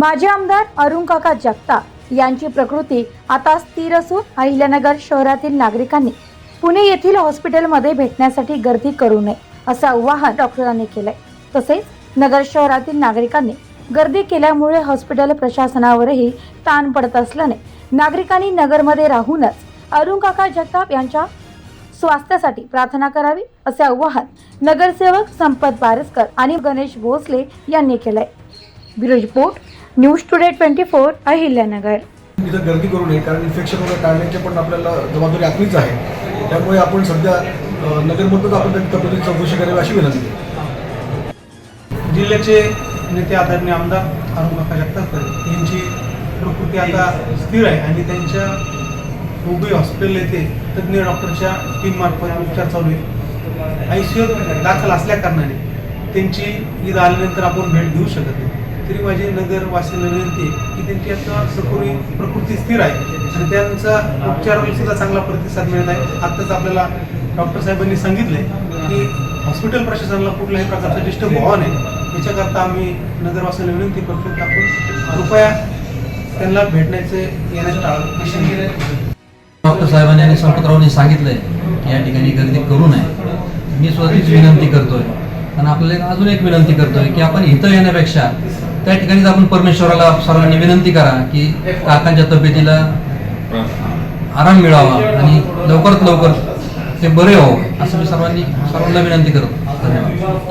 माजी आमदार अरुण काका जगताप यांची प्रकृती आता स्थिर असून अहिल्यानगर शहरातील नागरिकांनी पुणे येथील हॉस्पिटलमध्ये भेटण्यासाठी गर्दी करू नये असं आवाहन डॉक्टरांनी केलंय. तसेच नगर शहरातील नागरिकांनी गर्दी केल्यामुळे हॉस्पिटल प्रशासनावरही ताण पडत असल्याने नागरिकांनी नगरमध्ये राहूनच अरुण काका जगताप यांच्या स्वास्थ्यासाठी प्रार्थना करावी असे आवाहन नगरसेवक संपत बारसकर आणि गणेश भोसले यांनी केलंय. Bureau report news today twenty four Ahilyanagar. इथं गर्दी करू नये कारण इन्फेक्शन वगैरे टाळण्याची पण आपल्याला जबाबदारी आपलीच आहे. त्यामुळे आपण सध्या नगरमधूनच आपण त्या तब्येतीची चौकशी करावी अशी विनंती आहे. जिल्ह्याचे नेते आदरणीय आमदार अरुण काका जगतापकर यांची प्रकृती आता स्थिर आहे आणि त्यांच्या हुबळी हॉस्पिटल येथे तज्ज्ञ डॉक्टरच्या टीममार्फत उपचार चालू आहे. आय सी दाखल असल्या कारणाने त्यांची ईद आल्यानंतर आपण भेट घेऊ शकत नाही. तरी माझी नगरवासीयांना विनंती की त्यांची आता प्रकृती प्रकृती स्थिर आहे. आणि त्यांचा उपचाराला सुद्धा चांगला प्रतिसाद मिळत आहे. आत्ताच आपल्याला डॉक्टर साहेबांनी सांगितलंय की हॉस्पिटल प्रशासनाला कुठल्याही प्रकारचा डिस्टर्ब व्हावा नाही याच्याकरता आम्ही नगरवासियांना विनंती करतो की आपण कृपया त्यांना भेटण्याचे येण्याचे टाळा डॉक्टर साहेबांनी आणि संपतरावांनी सांगितलंय की या ठिकाणी गर्दी करू नये. मी स्वतःच विनंती करतोय. आणि आपल्याला एक- अजून एक विनंती करतोय की आपण इथं येण्यापेक्षा त्या ठिकाणीच आपण परमेश्वराला सर्वांनी विनंती करा की काकांच्या तब्येतीला आराम मिळावा आणि लवकरात लवकर ते बरे व्हावं असं मी सर्वांनी सर्वांना विनंती करतो. धन्यवाद.